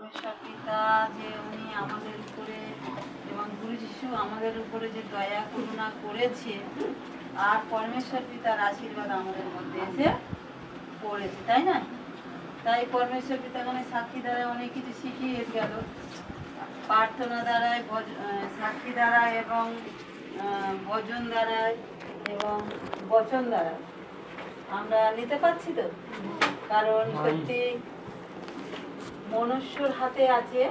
পরমেশ্বর পিতা যে উনি আমাদের উপরে এবং গুরু যিশু আমাদের উপরে যে দয়া করুণা করেছে আর পরমেশ্বর পিতার আশীর্বাদ আমাদের মধ্যে এসে পড়েছে তাই না? তাই পরমেশ্বর পিতাগণের সাক্ষী দ্বারা অনেক কিছু শিখিয়ে গেল। প্রার্থনা দ্বারায় ভজ- সাক্ষী দ্বারা এবং ভজন দ্বারায় এবং বচন দ্বারা আমরা নিতে পারছি তো? কারণ সত্যি মনুষ্যর হাতে আছে।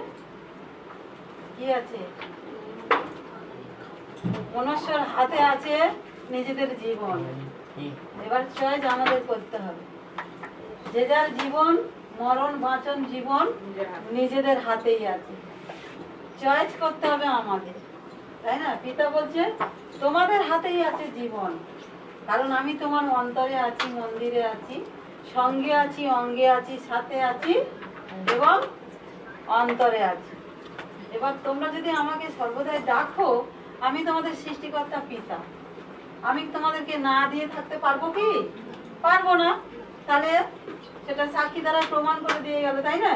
কি আছে? মনুষ্যর হাতে আছে নিজেদের জীবন। এবার চয়েস আমাদের করতে হবে। যে যার জীবন, মরণ, বাঁচন জীবন নিজেদের হাতেই আছে। চয়েস করতে হবে আমাদের, তাই না? পিতা বলছে, তোমাদের হাতেই আছে জীবন। কারণ আমি তোমার অন্তরে আছি, মন্দিরে আছি, সঙ্গে আছি, অঙ্গে আছি, সাথে আছি এবং অন্তরে আছি। এবার তোমরা যদি আমাকে সর্বদাই ডাকো, আমি তোমাদের সৃষ্টিকর্তা পিতা। আমি তোমাদেরকে না দিয়ে থাকতে পারব কি? পারব না। তাহলে সেটা সাক্ষী দ্বারা প্রমাণ করে দিয়ে গেল, তাই না?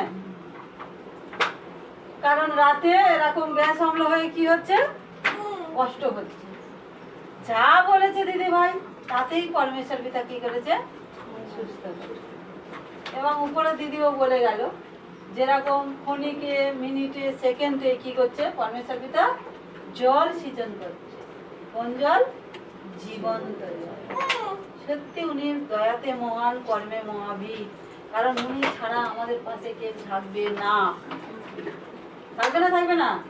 কারণ রাতে এরকম গ্যাস অম্ল হয়ে কি হচ্ছে? কষ্ট হচ্ছে। যা বলেছে দিদি ভাই তাতেই পরমেশ্বর পিতা কি করেছে? সুস্থ। এবং উপরে দিদিও বলে গেল যেরকম ক্ষণিকে, মিনিটে, সেকেন্ডে কি করছে? পরমেশ্বর পিতা জল সিঁচন করছে। কোন জল? জীবন্ত জল। সত্যি উনি দয়াতে মহান, কর্মে মহাবীর। কারণ উনি ছাড়া আমাদের পাশে কেউ থাকবে না। থাকবে না থাকবে না?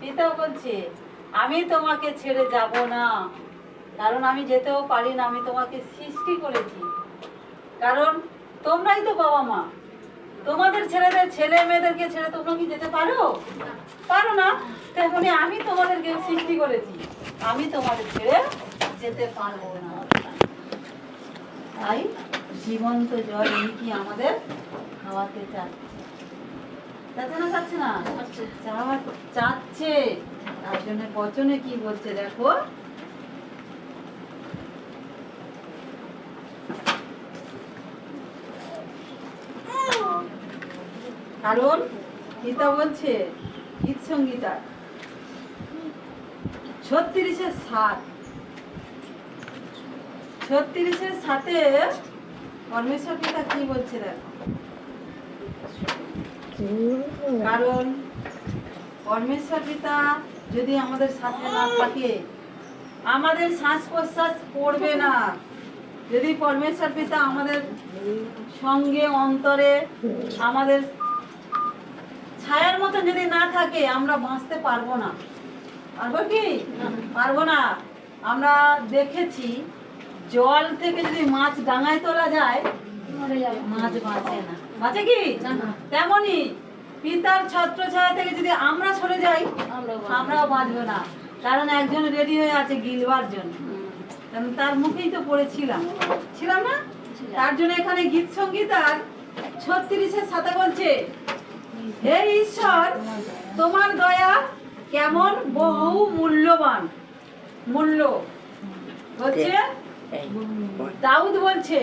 পিতাও বলছে, আমি তোমাকে ছেড়ে যাব না। কারণ আমি যেতেও পারি না, আমি তোমাকে সৃষ্টি করেছি। কারণ তোমরাই তো বাবা মা তোমাদের ছেলেদের ছেলে মেয়েদেরকে ছেড়ে তোমরা কি যেতে পারো? পারো না? তেমনি আমি তোমাদেরকে সৃষ্টি করেছি। আমি তোমাদের ছেড়ে যেতে পারব না। তাই জীবন্ত জল উনি কি আমাদের খাওয়াতে চাচ্ছে চাচ্ছে না চাচ্ছে না? চাচ্ছে। তার জন্য বচনে কি বলছে দেখো? কারণ গীতা বলছে, গীত সঙ্গীতা। ছত্রিশের সাত। ছত্রিশের সাথে পরমেশ্বর পিতা কি বলছে দেখো। কারণ পরমেশ্বর পিতা যদি আমাদের সাথে না থাকে, আমাদের শ্বাস প্রশ্বাস পড়বে না। যদি পরমেশ্বর পিতা আমাদের সঙ্গে অন্তরে আমাদের ছায়ার মতো যদি না থাকে আমরা বাঁচতে পারব না। পারব কি? পারব না। আমরা দেখেছি জল থেকে যদি মাছ ডাঙায় তোলা যায় মাছ বাঁচে না। বাঁচে কি? তেমনি পিতার ছত্র ছায়া থেকে যদি আমরা সরে যাই আমরাও বাঁচবো। না। কারণ একজন রেডি হয়ে আছে গিলবার জন্য। কারণ তার মুখেই তো পড়েছিলাম। ছিলাম না? তার জন্য এখানে গীত সংগীত আর ছত্রিশের সাথে বলছে। হে ঈশ্বর তোমার দয়া কেমন বহু মূল্যবান মূল্য। হচ্ছে? দাউদ বলছে।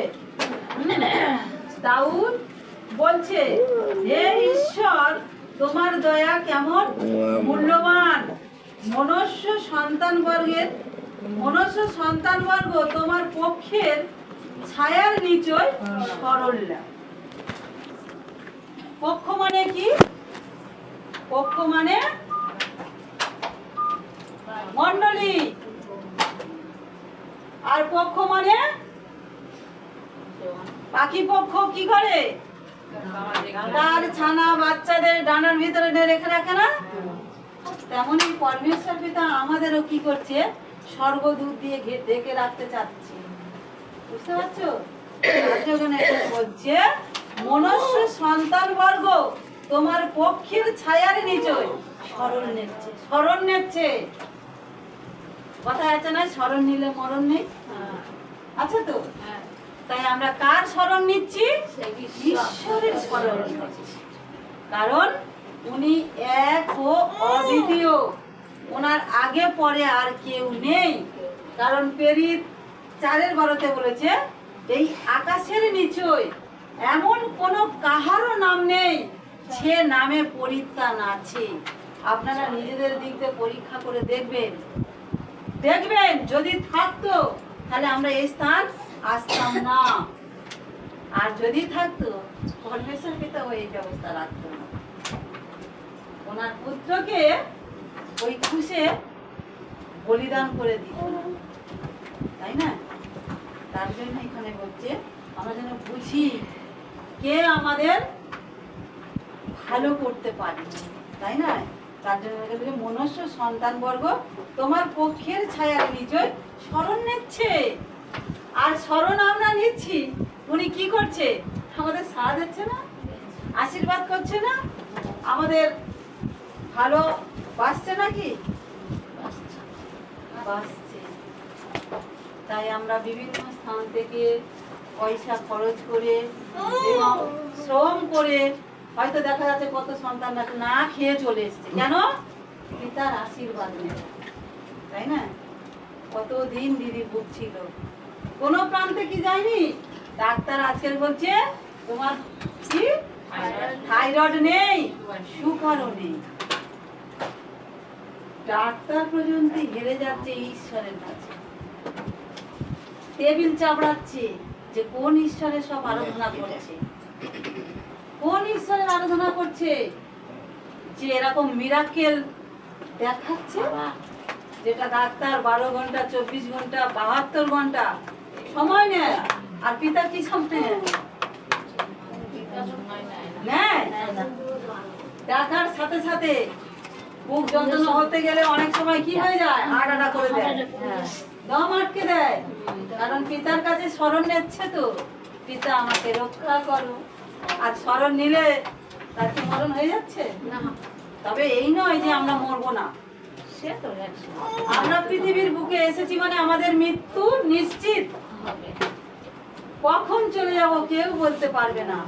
দাউদ বলছে হে ঈশ্বর তোমার দয়া কেমন মূল্যবান। মনুষ্য সন্তান বর্গের মনুষ্য সন্তান বর্গ তোমার পক্ষের ছায়ার নিচয় সরল। পক্ষ মানে কি? পক্ষ মানে মন্ডলী আর পক্ষ মানে পাখি পক্ষ কি করে? তার ছানা, বাচ্চাদের ডানার ভিতরে রেখে রাখে না? তেমনই পরমেশ্বর পিতা আমাদেরও কি করছে? স্বর্গদূত দিয়ে ঢেকে রাখতে চাচ্ছে। বুঝতে পারছ? বলছে মনুষ্য সন্তান বর্গ তোমার পক্ষের ছায়ার নিচয়। স্মরণ নিচ্ছে স্মরণ নিচ্ছে। কথা আছে না স্মরণ নিলে মরণ নেই? আছে তো? তাই আমরা কার স্মরণ নিচ্ছি? ঈশ্বরের স্মরণ নিচ্ছি। কারণ উনি এক ও অদ্বিতীয়। ওনার আগে পরে আর কেউ নেই। কারণ পেরিত চারের বারোতে বলেছে এই আকাশের নিচয়। এমন কোনো কাহারও নাম নেই, সে নামে পরিত্রাণ আছে। আপনারা নিজেদের দিক দিয়ে পরীক্ষা করে দেখবেন। দেখবেন, যদি থাকতো, তাহলে আমরা এই স্থান আসতাম না। আর যদি থাকতো পরমেশ্বর পিতা ওই ব্যবস্থা রাখতো না। ওনার পুত্রকে ওই খুশে বলিদান করে দিত। তাই না? তার জন্য এখানে বলছে, আমরা যেন বুঝি কে আমাদের ভালো করতে পারে, তাই না? তার জন্য বলে যে মনুষ্য সন্তান বর্গ, তোমার পক্ষের ছায়া নিজয় স্মরণ নিচ্ছে। আর স্মরণ আমরা নিচ্ছি। উনি কি করছে? আমাদের সাড়া দিচ্ছে না? আশীর্বাদ করছে না? আমাদের ভালো বাসছে নাকি? বাসছে। তাই আমরা বিভিন্ন স্থান থেকে পয়সা খরচ করে এবং শ্রম করে, হয়তো দেখা যাচ্ছে কত সন্তান না খেয়ে চলে এসছে। কেন? পিতার আশীর্বাদ নেই। তাই না? কত দিন দিদি ভুগছিল কোনো প্রান্তে কি যায়নি? ডাক্তার আজকের বলছে, তোমার কি? থাইরয়েড নেই সুগারও নেই। ডাক্তার পর্যন্ত হেরে যাচ্ছে, ঈশ্বরের কাছে। টেবিল চাপড়াচ্ছে। যে কোন ঈশ্বরের সব আরাধনা করছে? কোন ঈশ্বরের আরাধনা করছে? যে এরকম মিরাকেল দেখাচ্ছে? যেটা ডাক্তার বারো ঘণ্টা, চব্বিশ ঘণ্টা, বাহাত্তর ঘণ্টা সময় নেয়, আর পিতা কি নেয়? দেখার সাথে সাথে বুক যন্ত্রণা হতে গেলে অনেক সময় কি হয়ে যায়? আড় আড়া করে দেয়। দম আটকে দেয়। কারণ পিতার কাছে স্মরণ নিচ্ছে তো। পিতা আমাকে রক্ষা করো। আর স্মরণ নিলে তার কি মরণ হয়ে যাচ্ছে? তবে এই নয় যে আমরা মরবো না। আমরা পৃথিবীর বুকে এসেছি মানে আমাদের মৃত্যু নিশ্চিত হবে। কখন চলে যাব কেউ বলতে পারবে না।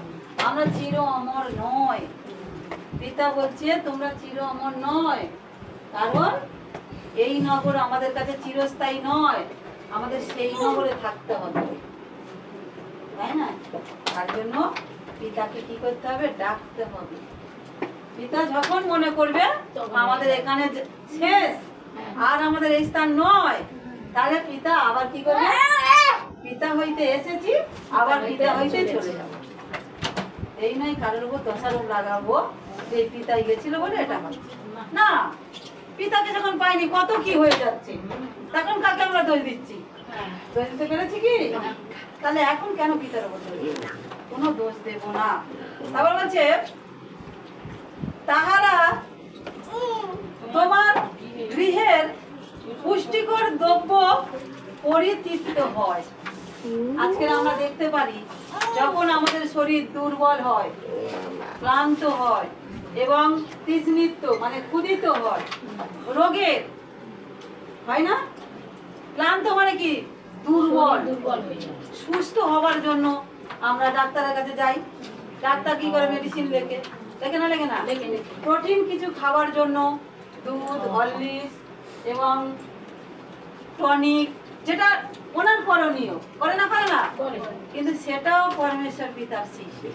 আমরা চির অমর নয়। পিতা বলছে তোমরা চির অমর নয়। কারণ এই নগর আমাদের কাছে চিরস্থায়ী নয়, আমাদের সেই নগরে থাকতে হবে। তাই না? তার জন্য পিতাকে কি করতে হবে? ডাকতে হবে। পিতা যখন মনে করবে আমাদের এখানে শেষ, আর আমাদের এই স্থান নয়, তাহলে পিতা আবার কি করবে? পিতা হইতে এসেছি, আবার পিতা হইতে চলে যাব। এই নয় কারোর উপর দোষারোপ লাগাবো যে পিতাই গেছিল বলে এটা না পিতাকে যখন পাইনি, কত কি হয়ে যাচ্ছে? তখন কাকে আমরা দোষ দিচ্ছি? দোষ দিতে পেরেছি কি? তাহলে এখন কেন পিতার দোষ কোনো দোষ দেব না। তারপর বলছে, তাহারা তোমার গৃহের পুষ্টিকর দ্রব্য পরিতৃপ্ত হয়। আজকে আমরা দেখতে পারি, যখন আমাদের শরীর দুর্বল হয়, ক্লান্ত হয় এবং তৃষ্ণিত মানে ক্ষুদিত হয় রোগের হয় না? ক্লান্ত মানে কি? দুর্বল। দুর্বল হয়ে সুস্থ হওয়ার জন্য আমরা ডাক্তারের কাছে যাই। ডাক্তার কি করে মেডিসিন লেখে? লেখে না লেখে না। প্রোটিন কিছু খাওয়ার জন্য দুধ হরলিক্স এবং টনিক যেটা ওনার করণীয়। করে না করে না? কিন্তু সেটাও পরমেশ্বর পিতার সৃষ্টি।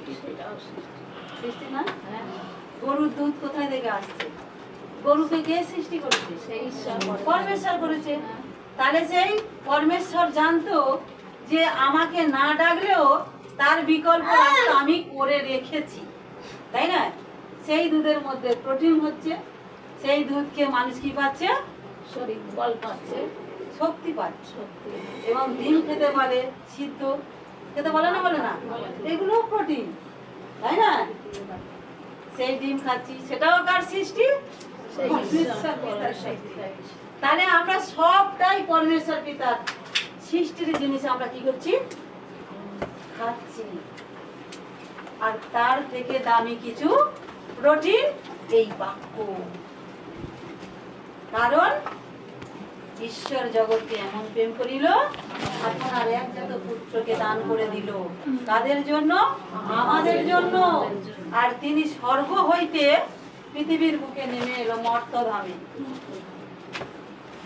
সৃষ্টি না? হ্যাঁ। গরুর দুধ কোথায় থেকে আসছে? গরুকে কে সৃষ্টি করেছে? সেই পরমেশ্বর করেছে। তাহলে সেই পরমেশ্বর জানতো যে আমাকে না ডাকলেও তার বিকল্প রাস্তা আমি করে রেখেছি। তাই না? সেই দুধের মধ্যে প্রোটিন হচ্ছে সেই দুধকে মানুষ কি পাচ্ছে? শরীর বল পাচ্ছে। শক্তি পাচ্ছে। এবং ডিম খেতে বলে সিদ্ধ। খেতে বলে না বলে না? এগুলো প্রোটিন। তাই না? সেই ডিম খাচ্ছি সেটাও কার সৃষ্টি। তাহলে আমরা সবটাই পরমেশ্বর পিতার সৃষ্টির জিনিস আমরা কি করছি? খাচ্ছি। আর তার থেকে দামি কিছু প্রোটিন এই বাক্য। কারণ ঈশ্বর জগৎকে এমন প্রেম করিল আর একজাত পুত্রকে দান করে দিল। কাদের জন্য? আমাদের জন্য। আর তিনি স্বর্গ হইতে পৃথিবীর বুকে নেমে এলো মর্তধামে।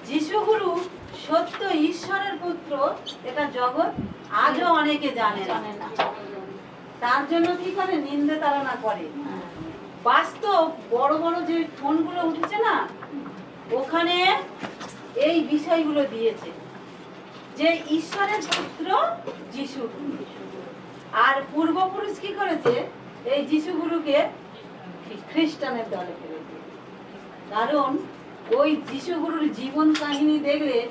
যিশুগুরু সত্য ঈশ্বরের পুত্র এটা জগৎ আজও অনেকে জানে না। জানে না। তার জন্য কি করে? নিন্দে তারা করে। বাস্তব বড় বড় যে ফোনগুলো উঠেছে না ওখানে এই বিষয়গুলো দিয়েছে যে ঈশ্বরের পুত্র যিশু আর পূর্বপুরুষ কি করেছে? এই যিশু গুরুকে খ্রিস্টানের দলে ফেলেছে। কারণ ওই যিশু গুরুর জীবন কাহিনী দেখলে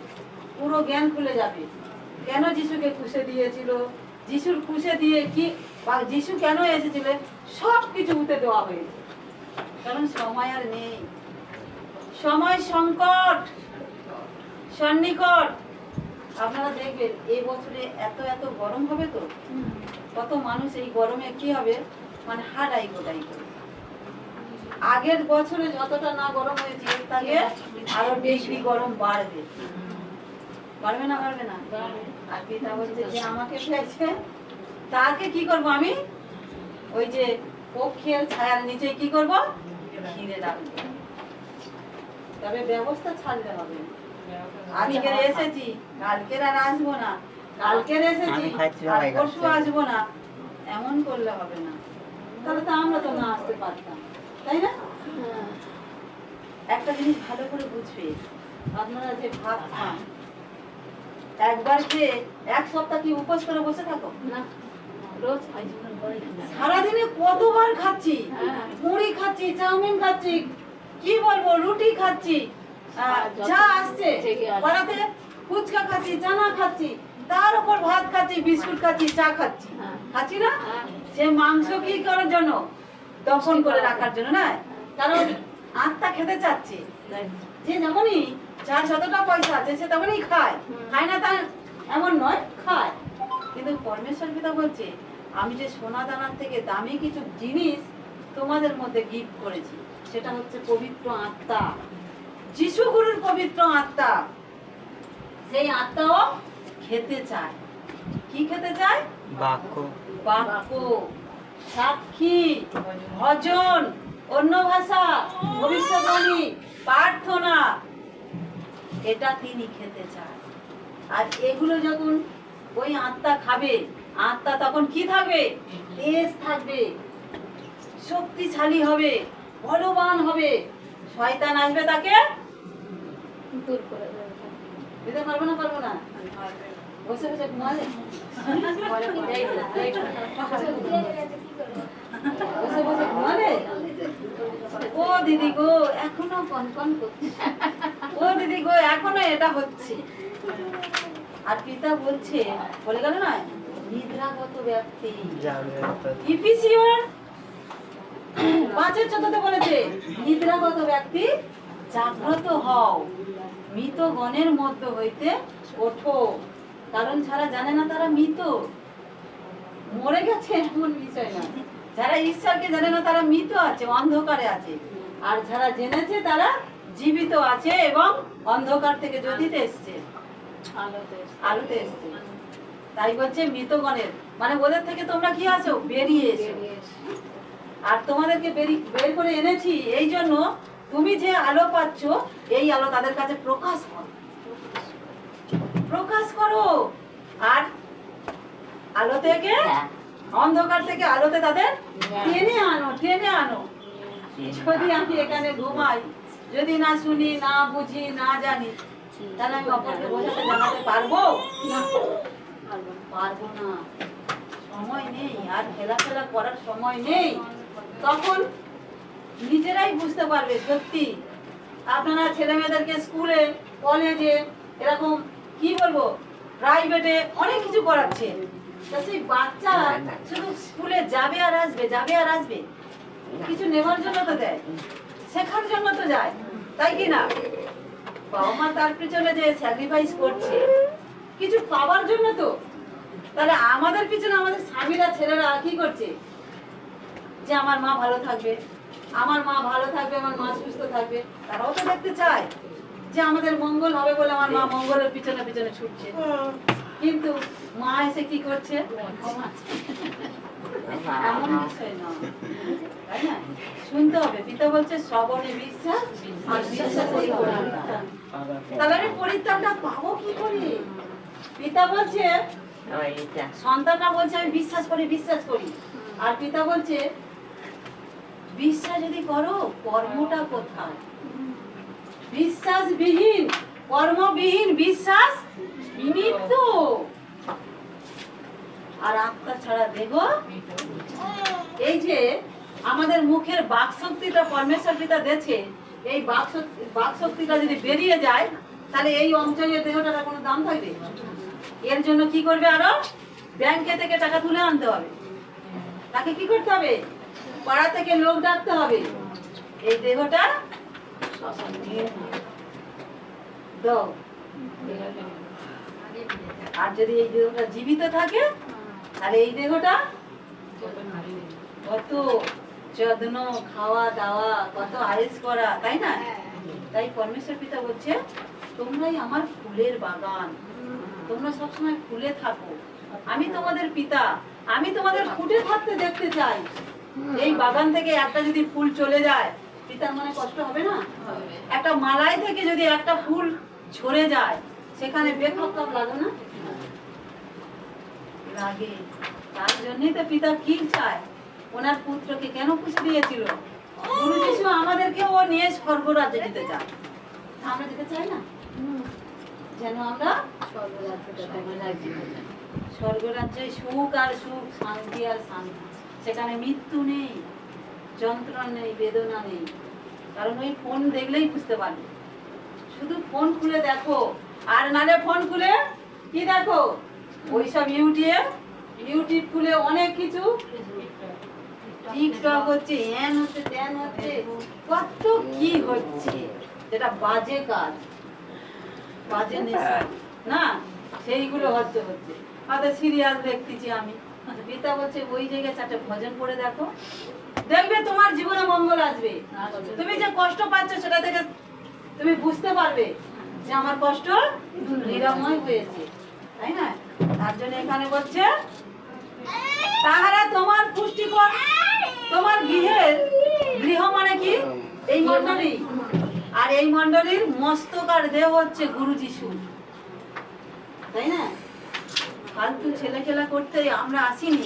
পুরো জ্ঞান খুলে যাবে। কেন যিশুকে খুশে দিয়েছিল? যিশুর খুশে দিয়ে কি বা যিশু কেন এসেছিল? সব কিছু উঠে দেওয়া হয়েছে। কারণ সময় আর নেই। সময় সংকট। সন্নিকট। আপনারা দেখবেন এই বছরে এত এত গরম হবে তো। কত মানুষ এই গরমে কি হবে? মানে হাডাই গোডাই করবে আগের বছরে যতটা না গরম হয়েছে থেকে আরও ডিগ্রি গরম বাড়বে। বাড়বে না বাড়বে না? আর পিতা বলছে যে আমাকে পেয়েছে। তাকে কি করব আমি? ওই যে পক্ষের ছায়ার নিচে কি করব? ঘিরে রাখব। তবে ব্যবস্থা ছাড়লে হবে না। আজকের এসেছি কালকের আর আসব না। কালকের এসেছি আর পরশু আসব না। এমন করলে হবে না। তাহলে তো আমরা তো না আসতে পারতাম তাই না? হ্যাঁ। একটা জিনিস ভালো করে বুঝবে আপনারা যে ভাত খান একবার খেয়ে এক সপ্তাহ কি উপোস করে বসে থাকো? না। সারাদিনে কতবার খাচ্ছি? হ্যাঁ। মুড়ি খাচ্ছি চাউমিন খাচ্ছি কি বলব রুটি খাচ্ছি যা আসছে ফুচকা খাচ্ছি খাচ্ছি তার উপর ভাত খাচ্ছি বিস্কুট খাচ্ছি চা খাচ্ছি। হ্যাঁ। খাচ্ছি না? হ্যাঁ। সে মাংস কি করার জন্য? দফন করে রাখার জন্য না? কারণ আত্মা খেতে চাচ্ছে। যে যেমনই যার যতটা পয়সা আছে সে তেমনই খায়। খায় না তার এমন নয় খায়। কিন্তু পরমেশ্বর পিতা বলছে আমি যে সোনা দানার থেকে দামি কিছু জিনিস তোমাদের মধ্যে গিফট করেছি সেটা হচ্ছে পবিত্র আত্মা। যিশু গুরুর পবিত্র আত্মা। সেই আত্মাও খেতে চায়। কি খেতে চায়? বাক্য। বাক্য। সাক্ষী ভজন অন্য ভাষা ভবিষ্যৎবাণী প্রার্থনা। এটা তিনি খেতে চান আর এগুলো যখন ওই আত্মা খাবে আত্মা তখন কি থাকবে? তেজ থাকবে। শক্তিশালী হবে বলবান হবে। শয়তান আসবে তাকে দূর করে দিতে পারব না পারব না? বসে বসে ঘুমালে। বসে বসে ঘুমালে? ও দিদি গো, এখনও কনকন করছে। ও দিদি গো, এখনও এটা হচ্ছে। আর পিতা বলছে, বলে গেল না, নিদ্রাগত ব্যক্তি। ইফিসিয়ন পাঁচের চোদ্দতে বলেছে, নিদ্রাগত ব্যক্তি জাগ্রত হও। মৃত গণের মধ্য হইতে ওঠো। কারণ যারা জানে না তারা মৃত। মরে গেছে এমন বিষয় না। যারা ঈশ্বরকে জানে না তারা মৃত আছে অন্ধকারে আছে। আর যারা জেনেছে তারা জীবিত আছে এবং অন্ধকার থেকে জ্যোতিতে এসছে। আলোতে এসছে। তাই বলছে মৃতগণের। মানে ওদের থেকে তোমরা কি আছো? বেরিয়ে এসে। আর তোমাদেরকে বের করে এনেছি। এই জন্য তুমি যে আলো পাচ্ছ এই আলো তাদের কাছে প্রকাশ করো। প্রকাশ করো। আর আলো থেকে অন্ধকার থেকে আলোতে তাদের টেনে আনো টেনে আনো। যদি আমি এখানে ঘুমাই যদি না শুনি না বুঝি না জানি তাহলে আমি অপরকে বোঝাতে জানাতে পারব? পারব না। সময় নেই। আর খেলাফেলা করার সময় নেই। তখন নিজেরাই বুঝতে পারবে সত্যি। আপনারা ছেলে মেয়েদেরকে স্কুলে কলেজে এরকম কি বলব প্রাইভেটে অনেক কিছু করাচ্ছে তা সেই বাচ্চা শুধু স্কুলে যাবে আর আসবে যাবে আর আসবে? কিছু নেবার জন্য তো দেয় শেখার জন্য তো যায় তাই কি না? বাবা মা তার পিছনে যে স্যাক্রিফাইস করছে কিছু পাওয়ার জন্য তো। তাহলে আমাদের পিছনে আমাদের স্বামীরা ছেলেরা কি করছে? যে আমার মা ভালো থাকবে। আমার মা ভালো থাকবে আমার মা সুস্থ থাকবে তারাও তো দেখতে চায় যে আমাদের মঙ্গল হবে বলে আমার মা মঙ্গলের পিছনে পিছনে ছুটছে। কিন্তু মা এসে কি করছে? এমন বিষয় না। শুনতে হবে পিতা বলছে শ্রবণে বিশ্বাস আর বিশ্বাসে তাহলে আমি পরিত্রাণটা পাবো কি করে? পিতা বলছে সন্তানরা বলছে আমি বিশ্বাস করি বিশ্বাস করি। আর পিতা বলছে বিশ্বাস যদি করো, কর্মটা কোথায়? বিশ্বাসবিহীন, কর্মবিহীন বিশ্বাস মৃত্যু আর আত্মা ছাড়া দেহ এই যে আমাদের মুখের বাক শক্তিটা পরমেশ্বর পিতা দেছে এই বাক বাক শক্তিটা যদি বেরিয়ে যায়, তাহলে এই অঞ্চলের দেহটার কোনো দাম থাকবে? এর জন্য কি করবে আরও? ব্যাংকে থেকে টাকা তুলে আনতে হবে। তাকে কি করতে হবে? পাড়া থেকে লোক ডাকতে হবে। এই দেহটা দাও। আর যদি এই দেহটা জীবিত থাকে, তাহলে এই দেহটা কত যত্ন, খাওয়া দাওয়া, কত আয়েস করা, তাই না? তাই পরমেশ্বর পিতা বলছে, তোমরাই আমার ফুলের বাগান। তোমরা সবসময় ফুলে থাকো। আমি তোমাদের পিতা। আমি তোমাদের ফুটে থাকতে দেখতে চাই। এই বাগান থেকে একটা যদি ফুল চলে যায় পিতার মনে কষ্ট হবে না? একটা মালাই থেকে যদি একটা ফুল ঝরে যায় সেখানে বেখাপ লাগে না? লাগে তার জন্যই তো পিতা কি চায়। ওনার পুত্রকে কেন খুশি দিয়েছিল? গুরু আমাদেরকে ও নিয়ে স্বর্গরাজ্যে যেতে চায় আমরা যেতে চাই না? যেন আমরা স্বর্গরাজ্যে স্বর্গরাজ্যে সুখ আর সুখ শান্তি আর শান্তি। সেখানে মৃত্যু নেই, যন্ত্রণা নেই, বেদনা নেই। কারণ ওই ফোন দেখলেই বুঝতে পারবে। শুধু ফোন খুলে দেখো, আর নালে ফোন খুলে কি দেখো? ওইসব ইউটিউব ইউটিউব খুলে অনেক কিছু। টিকটক হচ্ছে হ্যান হচ্ছে ত্যান হচ্ছে, কত কি হচ্ছে? যেটা বাজে কাজ। বাজে না? সেইগুলো হচ্ছে হচ্ছে। হয়তো সিরিয়াল দেখতেছি আমি। পিতা বলছে, ওই জায়গায় চারটে ভজন করে দেখো। দেখবে তোমার জীবনে মঙ্গল আসবে। তুমি যে কষ্ট পাচ্ছ সেটা থেকে তুমি বুঝতে পারবে যে আমার কষ্ট নিরাময় হয়েছে। তাই না? তার জন্য এখানে বলছে, তাহারা তোমার পুষ্টিকর, তোমার গৃহের গৃহ মানে কি? এই মন্ডলী আর এই মণ্ডলীর মস্তক আর দেহ হচ্ছে গুরু যিশু। তাই না? ফালতু ছেলে খেলা করতে আমরা আসিনি।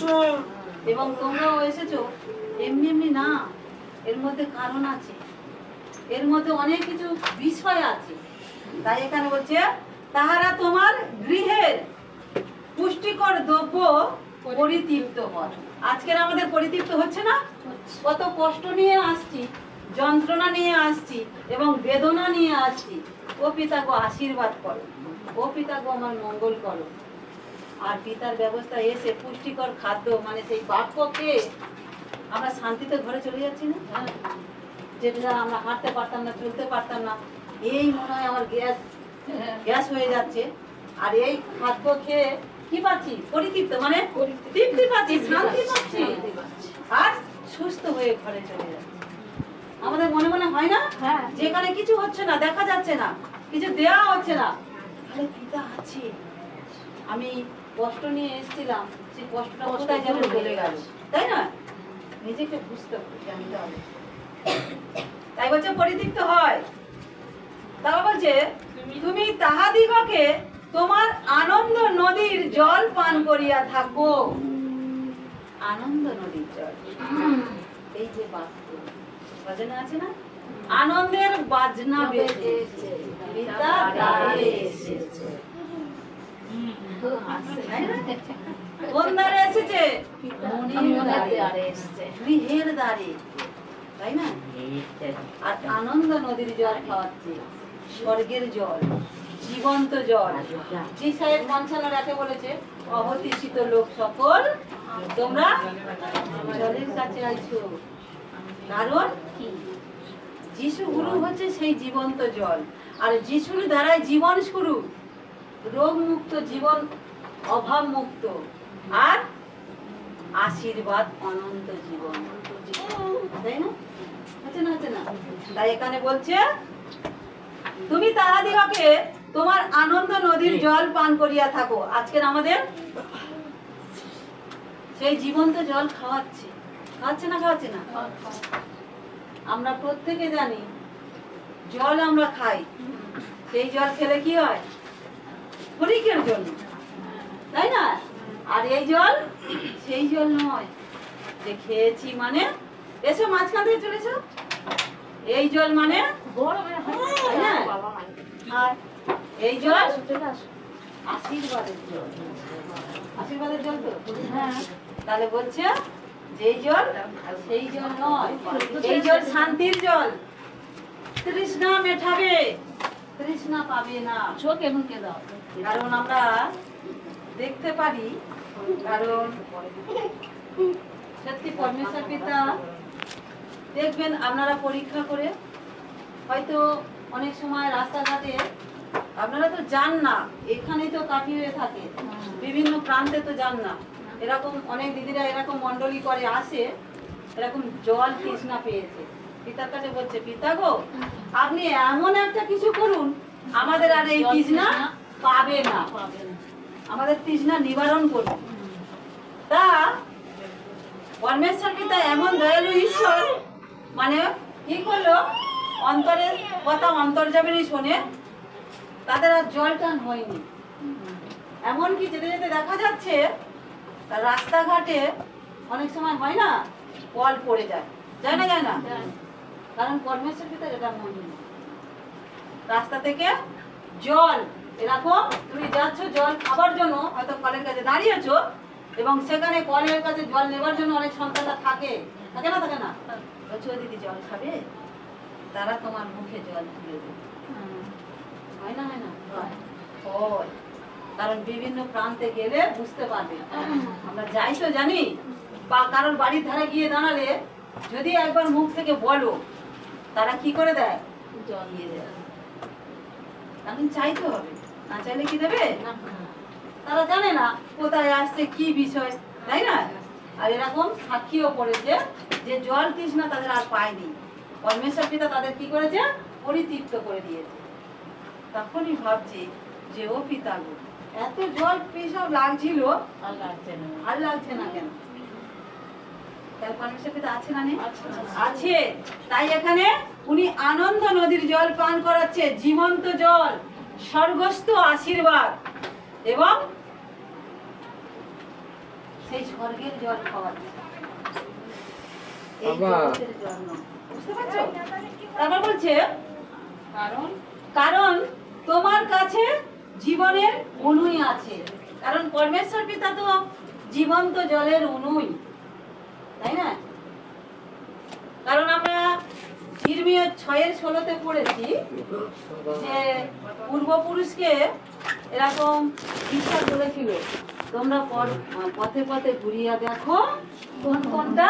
এবং তোমরাও এসেছ। এমনি এমনি না এর মধ্যে কারণ আছে। এর মধ্যে অনেক কিছু বিষয় আছে। তাই এখানে বলছে তাহারা তোমার গৃহের পুষ্টিকর দ্রব্য পরিতৃপ্ত হয় আজকের আমাদের পরিতৃপ্ত হচ্ছে না? কত কষ্ট নিয়ে আসছি যন্ত্রণা নিয়ে আসছি এবং বেদনা নিয়ে আসছি। ও পিতা গো আশীর্বাদ করো। ও পিতা গো আমার মঙ্গল করো। আর পিতার ব্যবস্থা এসে পুষ্টিকর খাদ্য মানে সেই বাক্যকে আমরা শান্তিতে ঘরে চলে যাচ্ছি না? যেটা আমরা হাঁটতে পারতাম না চলতে পারতাম না এই মনে হয় আমার গ্যাস গ্যাস হয়ে যাচ্ছে। আর এই খাদ্য খেয়ে কি পাচ্ছি? পরিতৃপ্ত মানে তৃপ্তি পাচ্ছি শান্তি পাচ্ছি আর সুস্থ হয়ে ঘরে চলে যাচ্ছি। আমাদের মনে মনে হয় না? হ্যাঁ। যেখানে কিছু হচ্ছে না দেখা যাচ্ছে না কিছু দেওয়া হচ্ছে না। তাহলে পিতা আছে। আমি কষ্ট নিয়ে এসেছিলাম সেই কষ্টটা কোথায় যেন চলে গেল। তাই না? নিজেকে বুঝতে হবে জানতে হবে। তাই বলছে পরিতৃপ্ত হয়। তারপর বলছে তুমি তাহাদিগকে তোমার আনন্দ নদীর জল পান করিয়া থাকো। আনন্দ নদীর জল। এই যে বাক্য ভজনে আছে না? আনন্দের বাজনা বেজেছে পিতা দ্বারে এসেছে তাই না? কোন দ্বারে এসেছে। গৃহের দ্বারে তাই না? আর আনন্দ নদীর জল খাওয়াচ্ছে। স্বর্গের জল জীবন্ত জল। জি সাহেব বলেছে অহতিষিত লোক সকল তোমরা জলের কাছে আছো কারণ কি? যিশু গুরু হচ্ছে সেই জীবন্ত জল। আর যিশুর দ্বারাই জীবন শুরু। রোগ মুক্ত জীবন অভাব মুক্ত আর আশীর্বাদ অনন্ত জীবন। তাই না? না না? তাই এখানে বলছে তুমি তাহাদিগকে তোমার আনন্দ নদীর জল পান করিয়া থাকো। আজকের আমাদের সেই জীবন্ত জল খাওয়াচ্ছে। খাওয়াচ্ছে না খাওয়াচ্ছে না? আমরা প্রত্যেকে জানি জল আমরা খাই। সেই জল খেলে কি হয়? ক্ষণিকের জন্য? তাই না? আর এই জল সেই জল নয়। যে খেয়েছি মানে এসো মাঝখান থেকে চলে এই জল মানে আর এই জল আশীর্বাদের জল। আশীর্বাদের জল তো? হ্যাঁ। তাহলে বলছে যে জল সেই জল নয়। এই জল শান্তির জল। তৃষ্ণা মেটাবে। তৃষ্ণা পাবে না। চোখে মুখে দাও। কারণ আমরা দেখতে পারি, কারণ সত্যি পরমেশ্বর পিতা দেখবেন আপনারা পরীক্ষা করে। হয়তো অনেক সময় রাস্তাঘাটে, আপনারা তো যান না, এখানেই তো কাঠি হয়ে থাকে। বিভিন্ন প্রান্তে তো যান না। এরকম অনেক দিদিরা এরকম মন্ডলী করে আসে, এরকম জল তৃষ্ণা পেয়েছে। পিতার কাছে বলছে, পিতা গো, আপনি এমন একটা কিছু করুন, আমাদের আর এই তৃষ্ণা পাবে না। পাবে না আমাদের তৃষ্ণা নিবারণ করবে। তা পরমেশ্বর পিতা এমন দয়ালু ঈশ্বর? মানে কি করল? অন্তরের কথা অন্তর্জামিনী শোনে তাদের আর জল টান হয়নি। এমনকি যেতে যেতে দেখা যাচ্ছে রাস্তাঘাটে অনেক সময় হয় না কল পড়ে যায়। যায় না যায় না? কারণ পরমেশ্বর পিতার এটা মহিমা রাস্তা থেকে জল এরকম তুমি যাচ্ছ জল খাবার জন্য হয়তো কলের কাছে দাঁড়িয়েছো এবং সেখানে কলের কাছে জল নেবার জন্য অনেক সন্তানরা থাকে। থাকে না থাকে না? বলছো দিদি জল খাবে? তারা তোমার মুখে জল তুলে দেবে। হয় না হয় না? হয়। কারণ বিভিন্ন প্রান্তে গেলে বুঝতে পারবে। আমরা যাই তো জানি বা কারোর বাড়ির ধারে গিয়ে দাঁড়ালে যদি একবার মুখ থেকে বলো তারা কি করে দেয়? জল দিয়ে দেয়। এখন চাইতে হবে। না চাইলে কি দেবে? না। তারা জানে না কোথায় আসছে কি বিষয় তাই না? আর এরকম সাক্ষীও পড়েছে যে জল তৃষ্ণা তাদের আর পায়নি। পরমেশ্বর পিতা তাদের কি করেছে? পরিতৃপ্ত করে দিয়েছে। তখনই ভাবছি যে ও পিতা গো এত জল পেশাব লাগছিল? আর লাগছে না। আর লাগছে না কেন? পরমেশ্বর পিতা আছে না। আছে। তাই এখানে উনি আনন্দ নদীর জল পান করাচ্ছে জীবন্ত জল। স্বর্গস্থ আশীর্বাদ এবং সেই স্বর্গের জল খাওয়াচ্ছে। বুঝতে পারছ? তারপর বলছে কারণ? কারণ তোমার কাছে জীবনের অনুই আছে। কারণ পরমেশ্বর পিতা তো জীবন্ত জলের অনুই তাই না? কারণ আমরা ইরমিয় ছয়ের ষোলোতে পড়েছি, যে পূর্বপুরুষকে এরকম বিশ্বাস বলেছিল তোমরা পথে পথে ঘুরিয়া দেখো কোন কোনটা